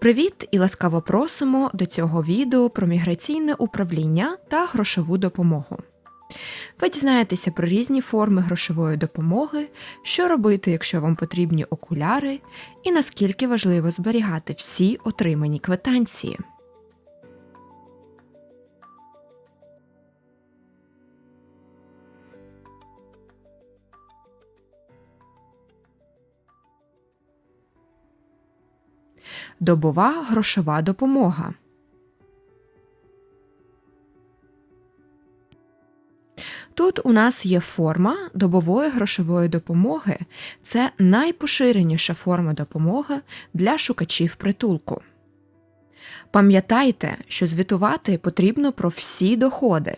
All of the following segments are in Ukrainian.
Привіт і ласкаво просимо до цього відео про міграційне управління та грошову допомогу. Ви дізнаєтеся про різні форми грошової допомоги, що робити, якщо вам потрібні окуляри, і наскільки важливо зберігати всі отримані квитанції. Добова грошова допомога. Тут у нас є форма добової грошової допомоги. Це найпоширеніша форма допомоги для шукачів притулку. Пам'ятайте, що звітувати потрібно про всі доходи,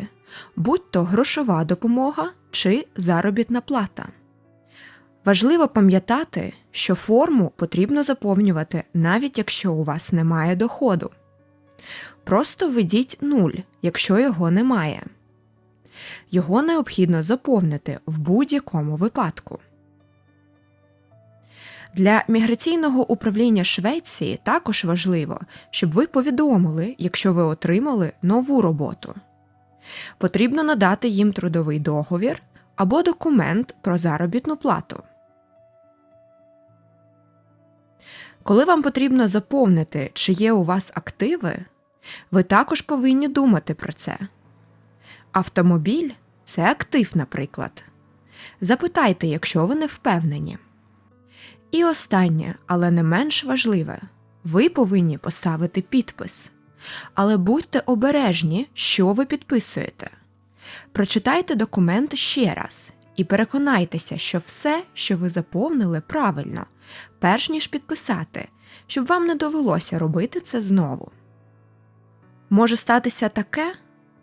будь то грошова допомога чи заробітна плата. Важливо пам'ятати, що форму потрібно заповнювати навіть якщо у вас немає доходу. Просто введіть нуль, якщо його немає. Його необхідно заповнити в будь-якому випадку. Для міграційного управління Швеції також важливо, щоб ви повідомили, якщо ви отримали нову роботу. Потрібно надати їм трудовий договір або документ про заробітну плату. Коли вам потрібно заповнити, чи є у вас активи, ви також повинні думати про це. Автомобіль це актив, наприклад. Запитайте, якщо ви не впевнені. І останнє, але не менш важливе, ви повинні поставити підпис. Але будьте обережні, що ви підписуєте. Прочитайте документ ще раз і переконайтеся, що все, що ви заповнили, правильно, перш ніж підписати, щоб вам не довелося робити це знову. Може статися таке,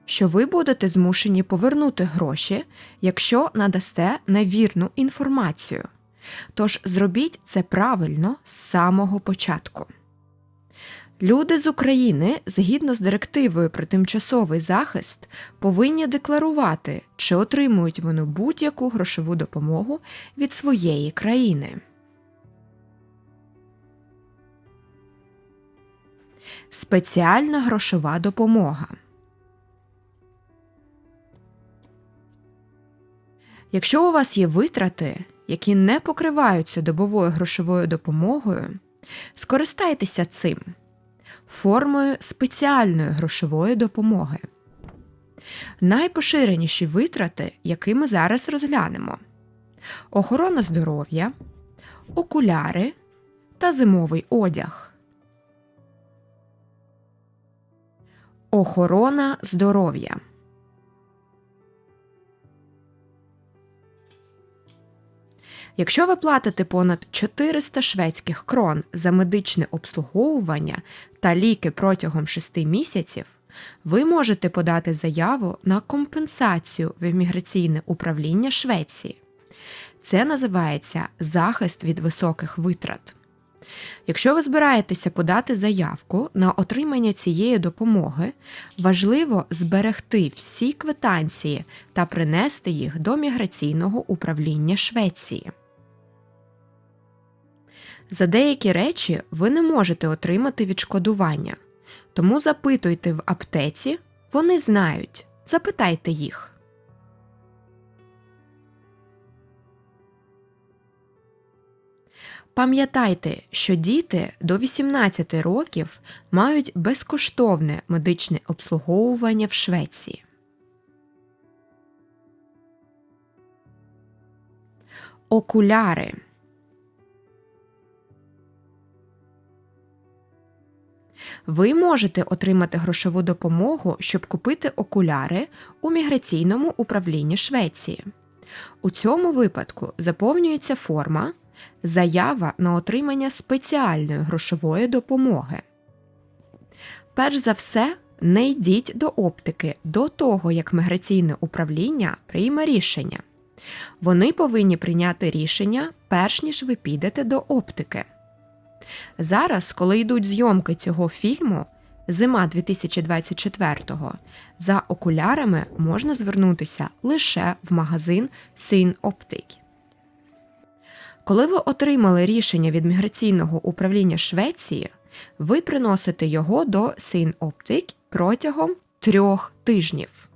що ви будете змушені повернути гроші, якщо надасте невірну інформацію. Тож зробіть це правильно з самого початку. Люди з України, згідно з директивою про тимчасовий захист, повинні декларувати, чи отримують вони будь-яку грошову допомогу від своєї країни. Спеціальна грошова допомога. Якщо у вас є витрати, які не покриваються добовою грошовою допомогою, скористайтеся цим формою спеціальної грошової допомоги. Найпоширеніші витрати, які ми зараз розглянемо: охорона здоров'я, окуляри та зимовий одяг. Охорона здоров'я. Якщо ви платите понад 400 шведських крон за медичне обслуговування та ліки протягом 6 місяців, ви можете подати заяву на компенсацію в імміграційне управління Швеції. Це називається захист від високих витрат. Якщо ви збираєтеся подати заявку на отримання цієї допомоги, важливо зберегти всі квитанції та принести їх до міграційного управління Швеції. За деякі речі ви не можете отримати відшкодування, тому запитуйте в аптеці, вони знають, запитайте їх. Пам'ятайте, що діти до 18 років мають безкоштовне медичне обслуговування в Швеції. Окуляри Ви можете отримати грошову допомогу, щоб купити окуляри у міграційному управлінні Швеції. У цьому випадку заповнюється форма Заява на отримання спеціальної грошової допомоги. Перш за все, не йдіть до оптики до того, як міграційне управління прийме рішення. Вони повинні прийняти рішення перш ніж ви підете до оптики. Зараз, коли йдуть зйомки цього фільму, зима 2024-го, за окулярами можна звернутися лише в магазин Syn Optic. Коли ви отримали рішення від міграційного управління Швеції, ви приносите його до Synoptic протягом трьох тижнів.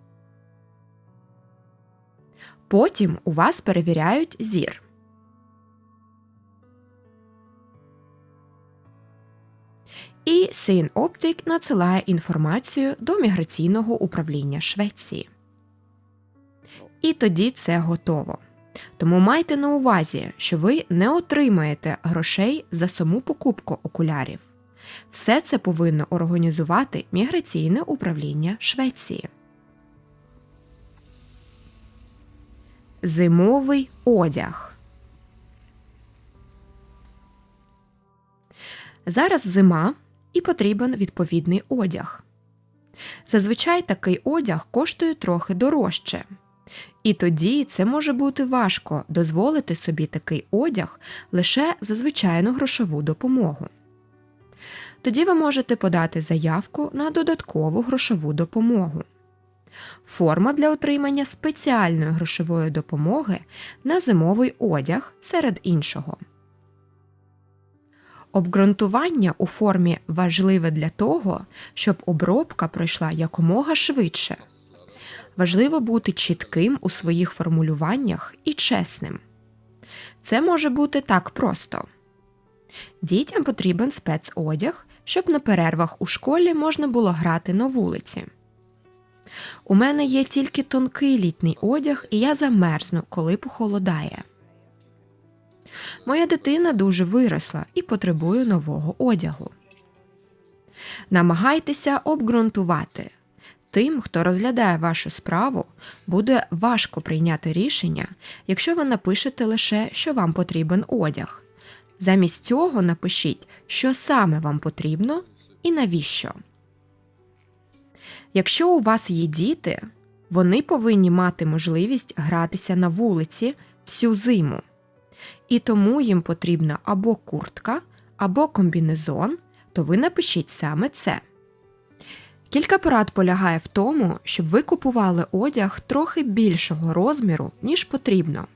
Потім у вас перевіряють зір. І Synoptic надсилає інформацію до міграційного управління Швеції. І тоді це готово. Тому майте на увазі, що ви не отримаєте грошей за саму покупку окулярів. Все це повинно організувати міграційне управління Швеції. Зимовий одяг. Зараз зима і потрібен відповідний одяг. Зазвичай такий одяг коштує трохи дорожче. І тоді це може бути важко дозволити собі такий одяг лише за звичайну грошову допомогу. Тоді ви можете подати заявку на додаткову грошову допомогу. Форма для отримання спеціальної грошової допомоги на зимовий одяг серед іншого. Обґрунтування у формі важливе для того, щоб обробка пройшла якомога швидше. Важливо бути чітким у своїх формулюваннях і чесним. Це може бути так просто. Дітям потрібен спецодяг, щоб на перервах у школі можна було грати на вулиці. У мене є тільки тонкий літній одяг, і я замерзну, коли похолодає. Моя дитина дуже виросла і потребує нового одягу. Намагайтеся обґрунтувати. Тим, хто розглядає вашу справу, буде важко прийняти рішення, якщо ви напишете лише, що вам потрібен одяг. Замість цього напишіть, що саме вам потрібно і навіщо. Якщо у вас є діти, вони повинні мати можливість гратися на вулиці всю зиму. І тому їм потрібна або куртка, або комбінезон, то ви напишіть саме це. Кілька порад полягає в тому, щоб ви купували одяг трохи більшого розміру, ніж потрібно,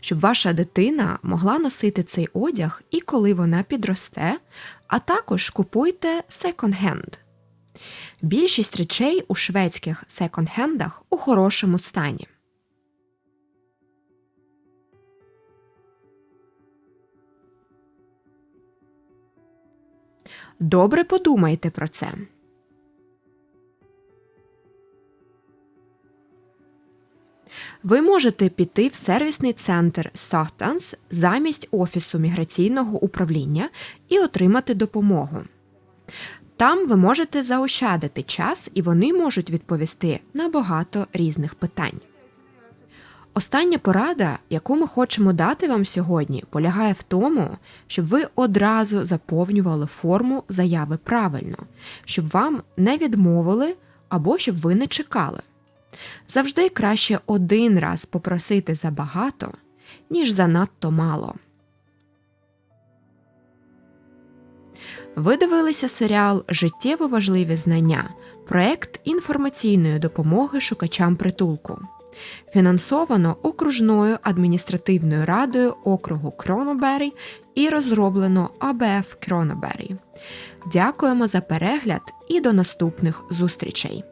щоб ваша дитина могла носити цей одяг і коли вона підросте, а також купуйте секонд-хенд. Більшість речей у шведських секонд-хендах у хорошому стані. Добре подумайте про це. Ви можете піти в сервісний центр Сахтанс замість Офісу міграційного управління і отримати допомогу. Там ви можете заощадити час і вони можуть відповісти на багато різних питань. Остання порада, яку ми хочемо дати вам сьогодні, полягає в тому, щоб ви одразу заповнювали форму заяви правильно, щоб вам не відмовили або щоб ви не чекали. Завжди краще один раз попросити забагато, ніж занадто мало. Ви дивилися серіал Життєво важливі знання проект інформаційної допомоги шукачам притулку. Фінансовано окружною адміністративною радою округу Кронобері і розроблено АБФ Кронобері. Дякуємо за перегляд і до наступних зустрічей!